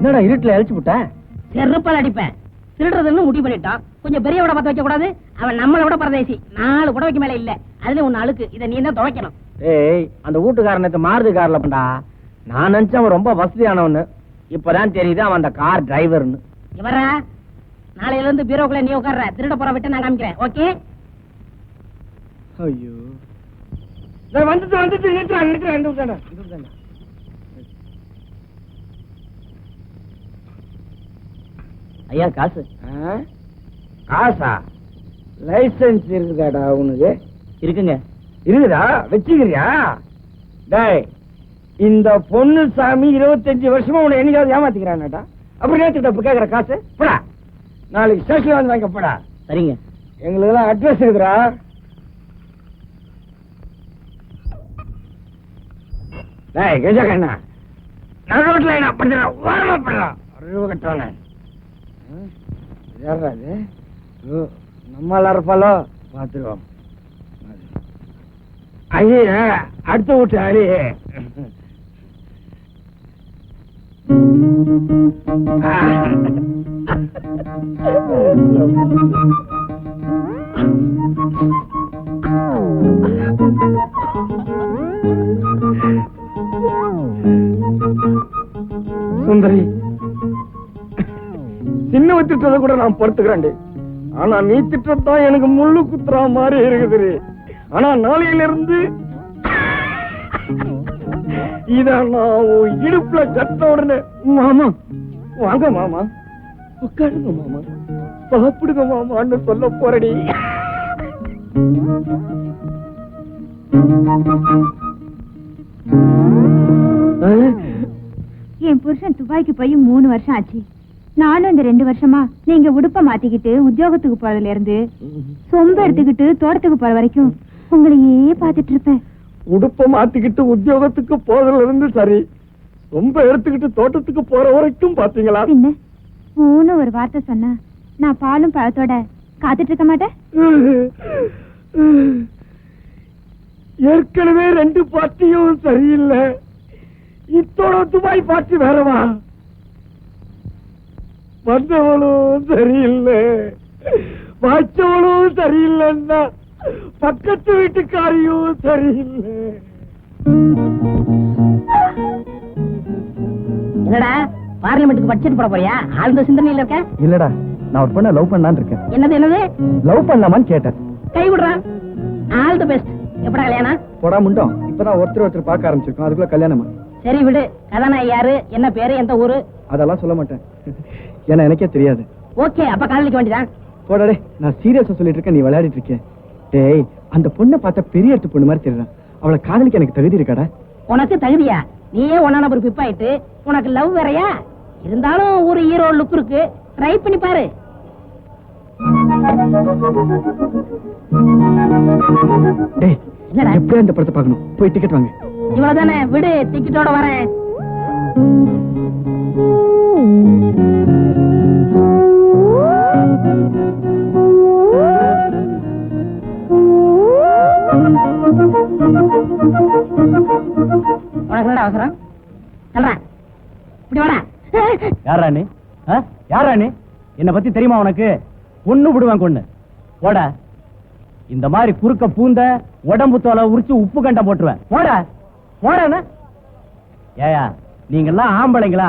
என்னடா இருட்டுல அழிச்சு விட்டேன் செருப்பால் அடிப்பேன். திருடுறதுன்னு முடிவு பண்ணிட்டான். கொஞ்சம் பெரிய விட பார்த்து வைக்க கூடாது அவன் நம்மளை விட பரதேசி. நாலு புடவைக்கு மேல இல்ல. அதுல ஒண்ணு அழுக்கு. இதை நீ தான் துவைக்கணும். ஏய் அந்த வீட்டுக்காரனுக்கு மாருதி கார்ல பண்ணா நான் நினைச்சேன் அவன் ரொம்ப வசதியானவன்னு இப்பதான் தெரியுது அவன் அந்த கார் டிரைவர்னு. இவரா? நாளையில இருந்து பீரோக்குள்ள நீ உட்கார்ற. திருட போற விட்டு நான் காமிக்கிறேன். ஓகே? ஐயோ. வந்துட்டு வந்துட்டு நிறுத்துறேன் நிறுத்துறேன் ரெண்டு நிமிஷம் ஐயா காசு. காசா? லைசன்ஸ் இருக்குதாடா உனக்கு? இருக்குங்க. இருக்குதா? வச்சுக்கிறியா? டேய் இந்த பொண்ணு சாமி இருபத்தஞ்சு வருஷமா உன்னை என்னைக்காவது ஏமாத்திக்கிறானாடா. அப்புறம் நேற்றுட்ட இப்ப கேக்குற காசு? போடா. நாளைக்கு ஸ்டேஷன்ல வந்து வாங்க போடா. சரிங்க. எங்களுக்கு எல்லாம் அட்ரஸ் இருக்குடா டேய் கெஜா கண்ணா நடுரோட்ல என்ன பண்ணுறா ஓரமா பண்ணுறா அறிவு கட்டவன யாரா இது நம்ம எல்லாம் இருப்பாலோ பார்த்துருவோம். ஐயா அடுத்த வீட்டு அரி சுந்தரி சின்ன திட்டத்தை கூட நான் பொறுத்துக்கிறேன் ஆனா நீ திட்டத்தான் எனக்கு முள்ளு குத்துறா மாதிரி இருக்குது ஆனா நாளையில இருந்து இத நான் இடுப்புல கத்த உடனே மாமா வாங்க மாமா. உட்காருங்க மாமா. சாப்பிடுங்க மாமான்னு சொல்ல போறடி. என் புருஷன் துபாய்க்கு போய் மூணு வருஷம் ஆச்சு. நானும் இந்த ரெண்டு வருஷமா நீங்க உடுப்ப மாத்திக்கிட்டு உத்தியோகத்துக்கு போறதுல இருந்து சொம்ப எடுத்துக்கிட்டு தோட்டத்துக்கு போற வரைக்கும் உங்களையே பாத்துட்டு இருப்பேன். உடுப்ப மாத்திக்கிட்டு உத்தியோகத்துக்கு போறதுல இருந்து சரி. ரொம்ப எடுத்துக்கிட்டு தோட்டத்துக்கு போற வரைக்கும் பாத்தீங்களா பின்ன மூணு ஒரு வார்த்தை சொன்னா நான் பாலும் பழத்தோட காத்துட்டு இருக்க மாட்டேன். ஏற்கனவே ரெண்டு பார்ட்டியும் சரியில்லை. இத்தோட துபாய் பார்ட்டி வேறவா? வந்தவளும் சரியில்லை. வாய்ச்சவளும் சரியில்லைன்னா பக்கத்து வீட்டுக்காரியும் சரியில்லை. என்னடா பார்லிமெண்ட்டுக்கு பட்ஜெட் போட போறியா? ஆழ்ந்த சிந்தனையில இருக்க? இல்லடா நான் ஒரு பொண்ணை லவ் பண்ணலான்னு இருக்கேன். என்னது என்னது? லவ் பண்ணலாமான்னு கேட்டேன். கை விடுறான் ஆல் தி பெஸ்ட் எப்படா கல்யாணம்? போடா முண்டோம். இப்பதான் ஒருத்தர் ஒருத்தர் பார்க்க ஆரம்பிச்சிருக்கோம். அதுக்குள்ள கல்யாணமா? சரி விடு. கதாநாயகி யாரு? என்ன பேரு? எந்த ஊரு? அதெல்லாம் சொல்ல மாட்டேன். ஏன்னா எனக்கே தெரியாது. ஓகே அப்ப காதலிக்க வேண்டியதான் போடாடே நான் சீரியஸா சொல்லிட்டு இருக்கேன் நீ விளையாடிட்டு இருக்க டேய் அந்த பொண்ணை பார்த்தா பெரிய எடுத்து பொண்ணு மாதிரி தெரியறான். அவளை காதலிக்க எனக்கு தகுதி இருக்காடா? உனக்கு தகுதியா? நீயே ஒன்னா நம்பர் பிப் ஆயிட்டு உனக்கு லவ் வேறயா? இருந்தாலும் ஒரு ஹீரோ லுக் இருக்கு. ட்ரை பண்ணி பாரு. டேய் என்னடா? எப்படியா இந்த படத்தை பார்க்கணும்? போய் டிக்கெட் வாங்க. இவ்வளவுதானே? விடு டிக்கெட்டோட வரேன். அவசரம் சொல்றேன் இப்படி வாடா. யாரா நீ? யாரா நீ? என்ன பத்தி தெரியுமா உனக்கு? ஒண்ணு விடுவான் கொண்ணு போட. இந்த மாதிரி குறுக்க பூந்த உடம்பு தோலை உரிச்சு உப்பு கண்டம் போட்டுருவேன். போட. போட ஏயா நீங்க எல்லாம் ஆம்பளைங்களா?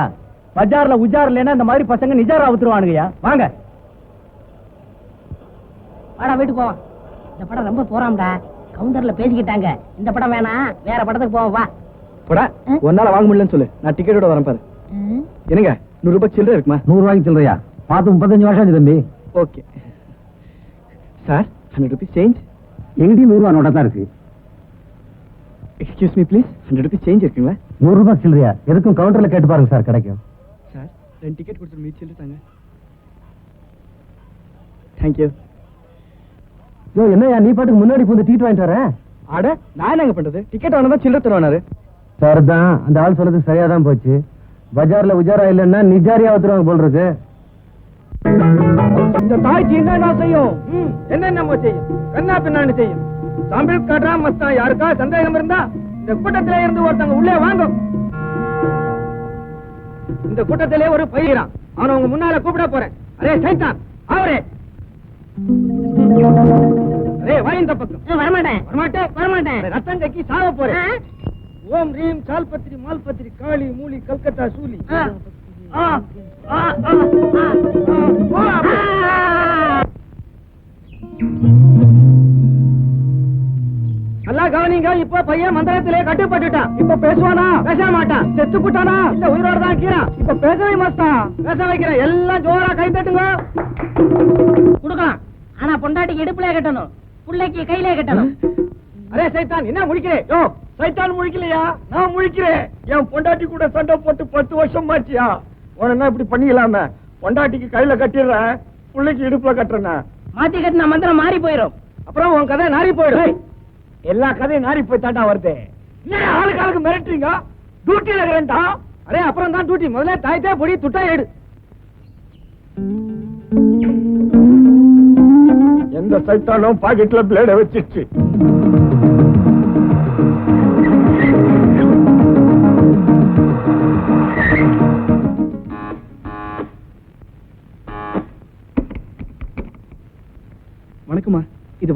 பஜார்ல உஜார் இந்த மாதிரி பசங்க நிஜாரா அவுத்துருவானுங்கய்யா. வாங்க. வாடா வீட்டுக்கு போவோம். இந்த படம் ரொம்ப போறாம்டா கவுண்டர்ல பேசிக்கிட்டாங்க. இந்த படம் வேணாம். வேற படத்துக்கு போவோம் வா. போடா. ஒன்னால வாங்க முடியலன்னு சொல்லு. நான் டிக்கெட்டோட வரேன் பாரு. என்னங்க? நூறு ரூபாய் சில்லறை இருக்குமா? நூறு ரூபாய்க்கு சொல்றியா பார்த்து முப்பத்தஞ்சு வருஷம் ஆச்சு தம்பி. Okay. Sir hundred rupees change எங்கிட்டயும் நூறு ரூபா நோட்டா தான் இருக்கு. Excuse me please hundred rupees change இருக்குங்களா? நூறு ரூபாய் சில்லறையா? எதுக்கும் கவுண்டர்ல கேட்டு பாருங்க சார் கிடைக்கும். சார் ரெண்டு டிக்கெட் கொடுத்துரு மீதி சில்லறை தாங்க. தேங்க்யூ யோ என்னய்யா நீ பாட்டுக்கு முன்னாடி போந்து டீட் வாங்கிட்டு வரேன் அட நான் என்னங்க பண்றது? டிக்கெட் வாங்கினா சில்லறை தருவானாரு. சரிதான். அந்த ஆள் சொல்றது சரியா தான் போச்சு. பஜார்ல உஜாரா இல்லைன்னா நிஜாரியா ஊத்துருவாங்க போல் இருக்கு. இந்த தாய்ச்சி என்னென்ன செய்யும்? என்னென்ன செய்யும்? என்ன பின்னான்னு செய்யும். தமிழ் காட்டுறா மஸ்தான் யாருக்கா சந்தேகம் இருந்தா இந்த கூட்டத்தில இருந்து ஒருத்தவங்க உள்ளே வாங்க. இந்த கூட்டத்திலே ஒரு பயிரான் அவனை உங்க முன்னால கூப்பிட போறேன். அரே சைத்தான். அவரே அரே வா இந்த பக்கம். ஆ, வரமாட்டேன். வரமாட்டே வரமாட்டேன். ரத்தம் கக்கி சாவ போறேன். ஓம் ரீம் சால்பத்திரி மால்பத்திரி காளி மூலி கல்கத்தா சூலி. நல்லா கவனிங்க இப்ப பையன் மந்திரத்திலே கட்டுப்பட்டுட்டான். இப்ப பேசுவானா? பேச மாட்டான். செத்து போட்டானா? இல்ல உயிரோட தான் கீழா இப்ப பேசவே மாட்டான். பேச வைக்கிறேன். எல்லாம் ஜோரா கை தட்டுங்க. கொடுக்கலாம். ஆனா பொண்டாட்டிக்கு இடுப்புல கட்டணும். புள்ளைக்கு கையில கட்டணும். அரே சைத்தான் என்ன முழிக்கிறே யோ சைத்தான் முழிக்கலையா? நான் முழிக்கிறேன். என் பொண்டாட்டி கூட சண்டை போட்டு பத்து வருஷம் ஆச்சியா? என்ன இப்படி பண்ணிக்கலாம பொண்டாட்டிக்கு கையில கட்டிடுறேன். பிள்ளைக்கு இடுப்புல கட்டுறேன். மாத்தி கட்டின மந்திரம் மாறி போயிரும். அப்புறம் உன் கதை நாரி போயிடும். எல்லா கதையும் நாரி போய் தாண்டா வருது. என்ன ஆளுக்கு ஆளுக்கு மிரட்டுறீங்க டியூட்டில இருக்கிறேன்டா. அரே அப்புறம் தான் டியூட்டி முதல்ல தாய்த்தே பொடி துட்டா எடு. எந்த சைத்தானும் பாக்கெட்ல பிளேட வச்சிருச்சு.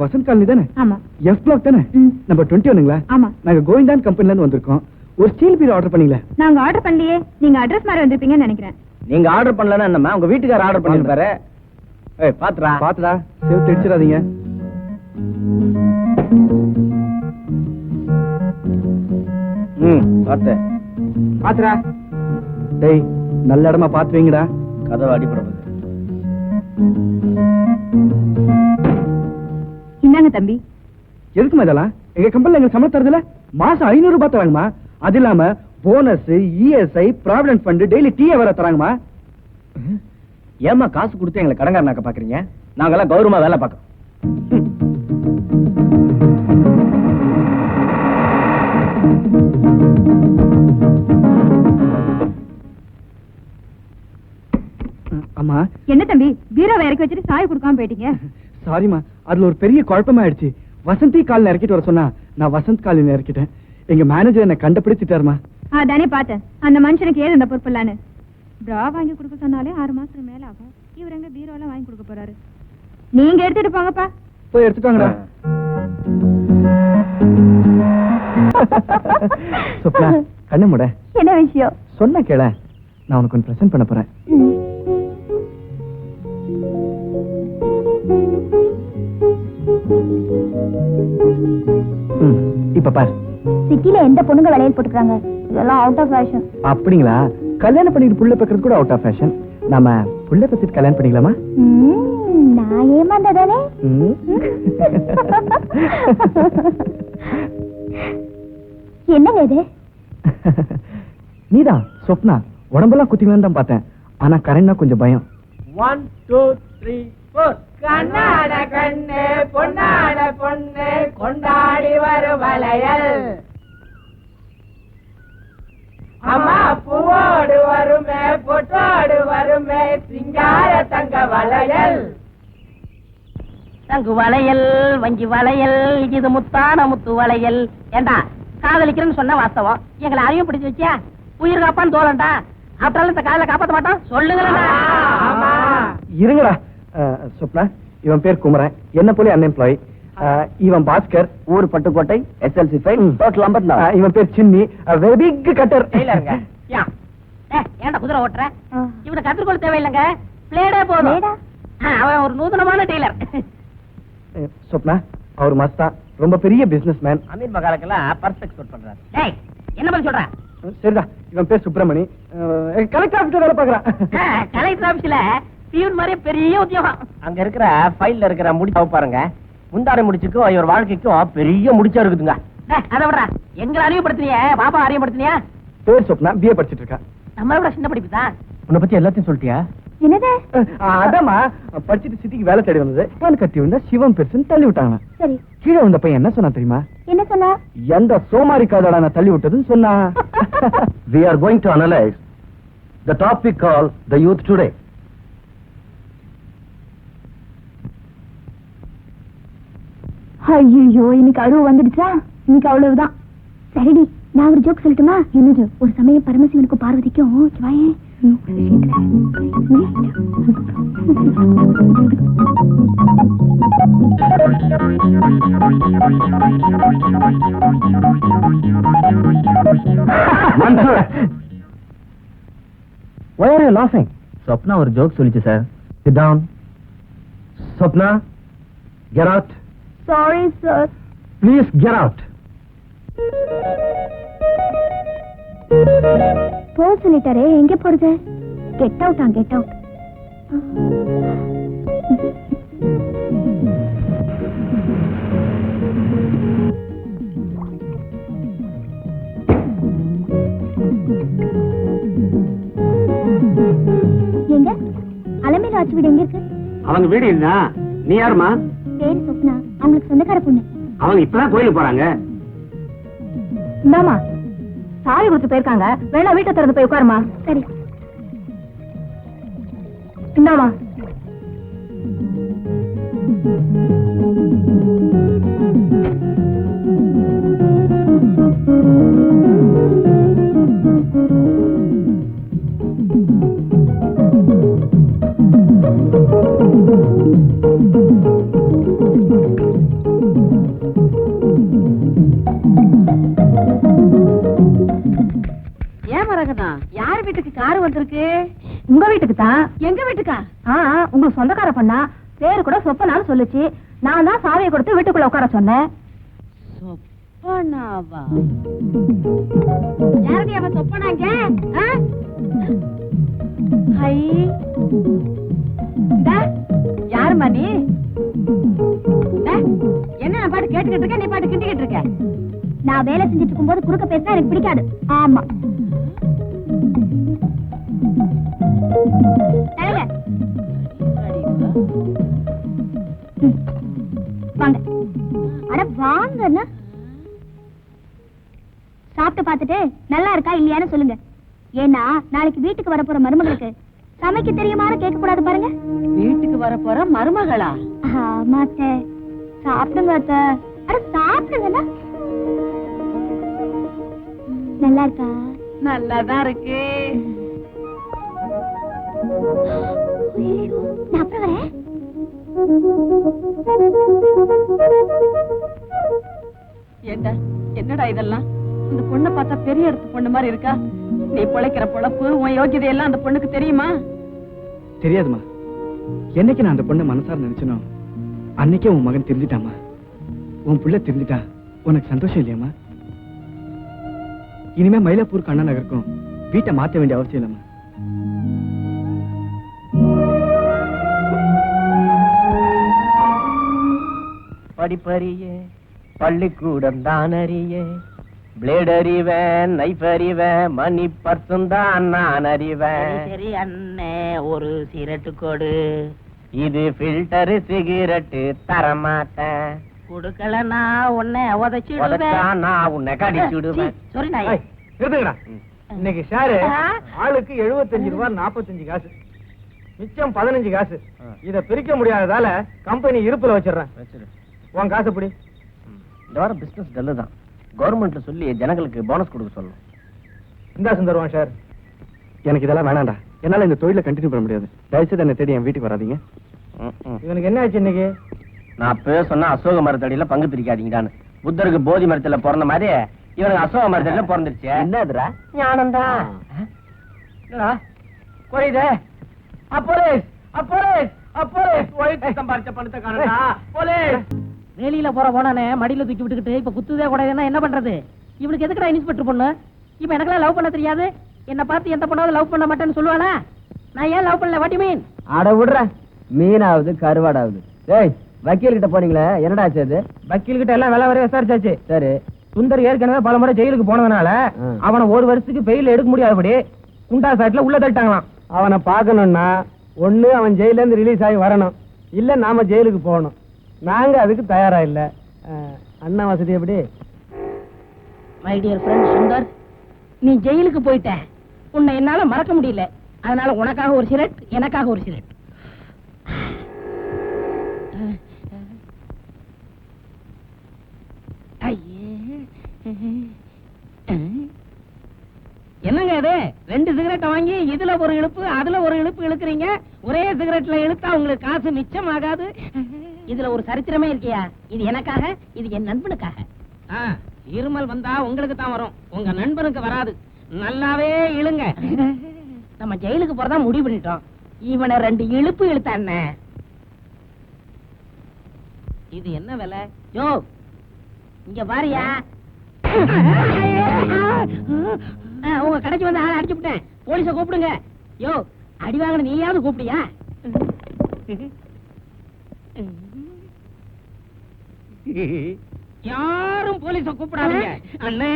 வசந்த் காலனி தானே? ஆமா. எஃப் பிளாக் தானே? ம். நம்பர் டுவெண்ட்டி ஒன்னுங்களா ஆமா. நாங்க கோவிந்தான் கம்பெனில இருந்து வந்திருக்கோம். ஒரு ஸ்டீல் பீர் ஆர்டர் பண்ணீங்களா? நாங்க ஆர்டர் பண்ணலையே. நீங்க அட்ரஸ் மாதிரி வந்திருப்பீங்கன்னு நினைக்கிறேன். நீங்க ஆர்டர் பண்ணலன்னா என்னம்மா உங்க வீட்டுக்கார ஆர்டர் பண்ணிருப்பாரு. ஏய் பாத்துடா. பாத்துடா. சேவ் தெரிச்சிடாதீங்க ம் பார்த்தேன். பாத்துடா. டேய் நல்ல இடமா பாத்து வைங்கடா. கதவை அடிபடுறது இந்தாங்க தம்பி? எதுக்குமா இதெல்லாம்? எங்க கம்பெனில எங்க சம்பளம் தரதுல? மாசம் ஐநூறு ரூபாய் தராங்கம்மா. அது இல்லாம bonus ESI provident fund daily tea வர தராங்கம்மா. ஏமா காசு கொடுத்து எங்களை கடங்காரனாக்க பாக்குறீங்க? நாங்கெல்லாம் கௌரவமா வேலை பார்க்கறோம். அம்மா. என்ன தம்பி? பீரோவை இறக்கி வச்சுட்டு சாய் கொடுக்காம போயிட்டீங்க? சாரிம்மா அதுல ஒரு பெரிய குழப்பமாயிடுச்சு. வசந்தி காலில் இறக்கிட்டு வர சொன்னா நான் வசந்த் காலில் இறக்கிட்டேன். எங்க மேனேஜர் என்ன கண்டுபிடிச்சிட்டாருமா. அதானே பார்த்தேன். அந்த மனுஷனுக்கு ஏது இந்த பொறுப்பில்லான்னு ப்ரா வாங்கி கொடுக்க சொன்னாலே ஆறு மாசத்துக்கு மேல ஆகும். இவர் எங்க பீரோலாம் வாங்கி கொடுக்க போறாரு. நீங்க எடுத்துட்டு போங்கப்பா. போய் எடுத்துட்டாங்கடா சொப்னா கண்ணு முட. என்ன விஷயம்? சொன்ன கேள. நான் உனக்கு ஒன்று ப்ரெசென்ட் பண்ண போறேன். இப்ப பாரு. சிட்டில எந்த பொண்ணுங்க வளையல் போட்டுக்கிறாங்க? இதெல்லாம் அவுட் ஆஃப் ஃபேஷன் அப்படிங்களா? கல்யாணம் பண்ணிட்டு புள்ள பக்கிறது கூட அவுட் ஆஃப் ஃபேஷன் நாம புள்ள பத்திட்டு கல்யாணம் பண்ணிக்கலாமா? நான் ஏமாந்ததானே? ம். என்னங்க இது? நீதான் சொப்னா. உடம்பெல்லாம் குத்திக்கலான்னு தான் பார்த்தேன். ஆனா கரண்ட்னா கொஞ்சம் பயம். ஒன் டூ த்ரீ ஃபோர் கண்ணாட கண்ணு பொன்னாட பொண்ணு கொண்டாடி வரும் வளையல். அம்மா பூவோடு வருமே பொட்டோடு வருமே சிங்கார தங்க வளையல். தங்கு வளையல் வஞ்சி வளையல் இது முத்தான முத்து வளையல். ஏண்டா காதலிக்கிறேன்னு சொன்ன வாஸ்தவம். எங்களை அதையும் பிடிச்சு வச்சியா? உயிர் காப்பான் தோலண்டா அப்புறம் இந்த காதல காப்பாத்த மாட்டோம். சொல்லுங்களா இருங்கடா. அஹ், சொப்னா. இவன் பேர் குமரன். என்ன போல? அன்எம்ப்ளாய் இவன் பாஸ்கர் ஊர் பட்டுக்கோட்டை எஸ்எல்சி ஃபைல் டோட்டல் ஐம்பத்தி இவன் பேர் சின்னி வெரி பிக் கட்டர் ஏன்டா குதிரை ஓட்டுற? இவனுக்கு கத்துக்கொள்ள தேவையில்லைங்க. பிளேடே போதும். அவன் ஒரு நூதனமான டெய்லர் சொப்னா அவர் மஸ்தா. ரொம்ப பெரிய பிசினஸ் மேன் அமீர் மகாலுக்கெல்லாம் பர்ஸ் எக்ஸ்போர்ட் பண்றாரு. டேய் என்ன பண்ண சொல்ற? சரிடா. இவன் பேர் சுப்பிரமணி. கலெக்டர் ஆபீஸ்ல வேலை பாக்குறான் கலெக்டர் ஆபீஸ்ல பியூன் மாதிரி பெரிய உத்தியோகம். அங்க இருக்கிற ஃபைல்ல இருக்கிற முடிச்ச பாருங்க. முந்தாரை முடிச்சுக்கும் இவர் வாழ்க்கைக்கும் பெரிய முடிச்சா இருக்குதுங்க. அதை விடுறா. எங்களை அறிவுப்படுத்தினிய பாப்பா அறிவுப்படுத்தினியா பேர் சொப்னா பிஏ படிச்சிட்டு இருக்கா. நம்மளை விட சின்ன படிப்பு தான். உன்னை பத்தி எல்லாத்தையும் சொல்லிட்டியா? என்னது? அஹ், அதாம்மா படிச்சிட்டு சிட்டிக்கு வேலை தேடி வந்தது. பால் கட்டி விழுந்தா சிவம் பெருசுன்னு தள்ளி விட்டாங்க சரி. கீழே வந்த பையன் என்ன சொன்னா தெரியுமா? என்ன சொன்னா? எந்த சோமாரி நான் தள்ளி விட்டதுன்னு சொன்னா We are going to analyze the topic called the youth today. ஐயோ இன்னைக்கு அழுவு வந்துடுச்சா இன்னைக்கு அவ்வளவுதான் சரிடி நான் ஒரு ஜோக் சொல்லட்டுமா என்ன ஜோக் ஒரு சமயம் பரமசிவனுக்கும் பார்வதிக்கும் வாயே Why are you laughing? Swapna ஒரு ஜோக் சொல்லிச்சு sir Sit down. Swapna, get out. Sorry sir Please get out. போக சொல்லிட்டாரே எங்க போறது கெட் அவுட் கெட் அவுட் எங்க? அலமேல ஆச்சு வீடு எங்க இருக்கு? அவங்க வீடு இல்ல நீ யாருமா சொந்தக்கார பொண்ணு. அவங்க இப்பதான் கோயிலுக்கு போறாங்க. இந்தாமா சாவி கொடுத்து போயிருக்காங்க. வேணா வீட்டை திறந்து போய் உட்காருமா சரி. இந்தாமா சொல்லுச்சு. நான் தான் சாவியை கொடுத்து வீட்டுக்குள்ள உட்கார சொன்னேன். சொப்பனாவா? யாரடி அவ சொப்பனாங்க? ஹை. யாருமா நீ என்ன பாட்டு கேட்டுக்கிட்டு இருக்க நீ பாட்டு கிண்டிக்கிட்டு இருக்க? நான் வேலை செஞ்சுட்டு இருக்கும்போது குறுக்க பேசினா எனக்கு பிடிக்காது. ஆமா. வாங்கண்ணா. சாப்பிட்டு பார்த்துட்டு நல்லா இருக்கா இல்லையான்னு சொல்லுங்க. ஏன்னா நாளைக்கு வீட்டுக்கு வரப்போற மருமகளுக்கு சமைக்க தெரியுமான்னு கேட்க கூடாது பாருங்க. வீட்டுக்கு வர போற மருமகளா? ஆமா அத்தை. சாப்பிடுங்க அத்தை. அட சாப்பிடுங்கண்ணா. நல்லா இருக்கா? நல்லாதான் இருக்கு. நான் அப்புறம் வரேன். ஏண்டா என்னடா இதெல்லாம்? இந்த பொண்ணை பார்த்தா பெரிய இடத்து பொண்ணு மாதிரி இருக்கா? நீ பொழைக்கிற பொழப்பு உன் யோகிதை எல்லாம் அந்த பொண்ணுக்கு தெரியுமா? தெரியாதுமா. என்னைக்கு நான் அந்த பொண்ணை மனசார நினைச்சனோ அன்னைக்கே உன் மகன் திருந்திட்டாமா உன் புள்ள திருந்திட்டா உனக்கு சந்தோஷம் இல்லையாமா இனிமே மயிலாப்பூர் அண்ணா நகருக்கும் வீட்டை மாத்த வேண்டிய அவசியம் இல்லம்மா. படிப்பறிய பள்ளிக்கூடம் தான் அறிய. பிளேட் அறிவேன் நைஃப் அறிவேன் மணி பர்சும் தான் நான் அறிவேன். சரி அண்ணே ஒரு சிரட்டு கொடு. இது ஃபில்டர் சிகரெட்டு தரமாட்டேன் கொடுக்கலன்னா உன்னை உதச்சிடுவேன். உதைச்சா நான் உன்னை கடிச்சு விடுவேன் sorry நாய். இருக்குங்கடா இன்னைக்கு ஷேரு ஆ. ஆளுக்கு எழுபத்தஞ்சு ரூபாய் நாற்பத்தஞ்சு காசு. மிச்சம் பதினஞ்சு காசு. இத பிரிக்க முடியாததால கம்பெனி இருப்புல வச்சிடுறேன். வச்சிரு. உன் காசு பிடி. இந்த வாரம் பிசினஸ் டல்லு தான். கவர்மெண்ட்ல சொல்லி ஜனங்களுக்கு போனஸ் கொடுக்க சொல்லணும். இந்தா சுந்தருவான் சார். எனக்கு இதெல்லாம் வேணாம்டா. என்னால இந்த தொழில கண்டினியூ பண்ண முடியாது. தயவுசெய்து என்னை தேடி என் வீட்டுக்கு வராதீங்க. இவனுக்கு என்ன ஆச்சு இன்னைக்கு? நான் அப்பவே சொன்னா அசோக மரத்தடியில பங்கு பிரிக்காதீங்கடான்னு. புத்தருக்கு போதி மரத்துல பிறந்த மாதிரி இவனுக்கு அசோக மரத்தடியில பிறந்துருச்சு. என்னதுரா ஞானந்தா என்னடா? குறையுதே அப்போலேஸ் அப்போலேஸ் அப்போலேஸ் ஒயிட் சம்பாரிச்ச பணத்தை காணடா. போலீஸ். வெளியில போற போனானே மடியில தூக்கி விட்டுக்கிட்டு இப்ப குத்துதே கூடாதுன்னா என்ன பண்றது? இவனுக்கு எதுக்குடா இன்ஸ்பெக்டர் பொண்ணு? இப்ப எனக்கெல்லாம் லவ் பண்ண தெரியாது. என்ன பார்த்து எந்த பொண்ணாவது லவ் பண்ண மாட்டேன்னு சொல்லுவானா நான் ஏன் லவ் பண்ணல? வாட்டி மீன் அட விடுற. மீனாவது கருவாடாவது. ஏய் வக்கீல் கிட்ட போனீங்களே என்னடா ஆச்சு அது? வக்கீல் கிட்ட எல்லாம் விலை வரைய விசாரிச்சாச்சு. சரி. சுந்தர் ஏற்கனவே பல முறை ஜெயிலுக்கு போனதுனால. அவனை ஒரு வருஷத்துக்கு பெயில் எடுக்க முடியாதபடி குண்டா சாட்ல உள்ள தள்ளிட்டாங்களாம். அவனை பார்க்கணும்னா ஒண்ணு அவன் ஜெயில இருந்து ரிலீஸ் ஆகி வரணும். இல்ல நாம ஜெயிலுக்கு போகணும். நாங்க அதுக்கு தயாரா இல்ல. அண்ணா வசதி எப்படி? மை டியர் ஃப்ரெண்ட் சுந்தர் நீ ஜெயிலுக்கு போயிட்ட. உன்னை என்னால மறக்க முடியல. அதனால உனக்காக ஒரு சிரட் எனக்காக ஒரு சிரட். என்னங்க இது? ரெண்டு சிகரெட் வாங்கி இதுல ஒரு இழுப்பு அதுல ஒரு இழுப்பு இழுக்கிறீங்க. ஒரே சிகரெட்ல இழுத்தா உங்களுக்கு காசு மிச்சம் ஆகாது இதுல ஒரு சரித்திரமே இருக்கியா? இது எனக்காக இது என் நண்பனுக்காக. இருமல் வந்தா உங்களுக்கு தான் வரும். உங்க நண்பனுக்கு வராது. நல்லாவே இழுங்க. நம்ம ஜெயிலுக்கு போறதா முடிவு பண்ணிட்டோம். இவனை ரெண்டு இழுப்பு இழுத்தான இது என்ன விலை? யோ இங்க பாரியா. உங்க கடைக்கு வந்து ஆளை அடிச்சு விட்டேன். போலீஸ கூப்பிடுங்க. யோ அடி வாங்கின நீயாவது கூப்பிடியா? யாரும் போலீஸ கூப்பிடாதீங்க. அண்ணே.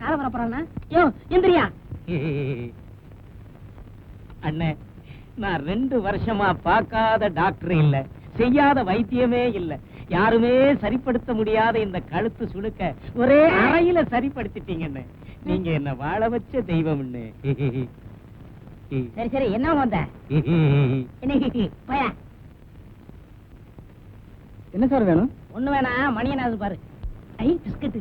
கால வர போறானா? யோ எந்திரியா. அண்ணே நான் ரெண்டு வருஷமா பார்க்காத டாக்டர் இல்ல. செய்யாத வைத்தியமே இல்ல. யாருமே சரிப்படுத்த முடியாத இந்த கழுத்து சுளுக்க ஒரே அறையில சரிப்படுத்திட்டீங்கன்னு நீங்க என்ன வாழ வச்ச தெய்வம் சரி சரி என்ன வந்த? போயா. என்ன சார் வேணும்? ஒண்ணு வேணா மணி அது பாரு. ஐ பிஸ்கட்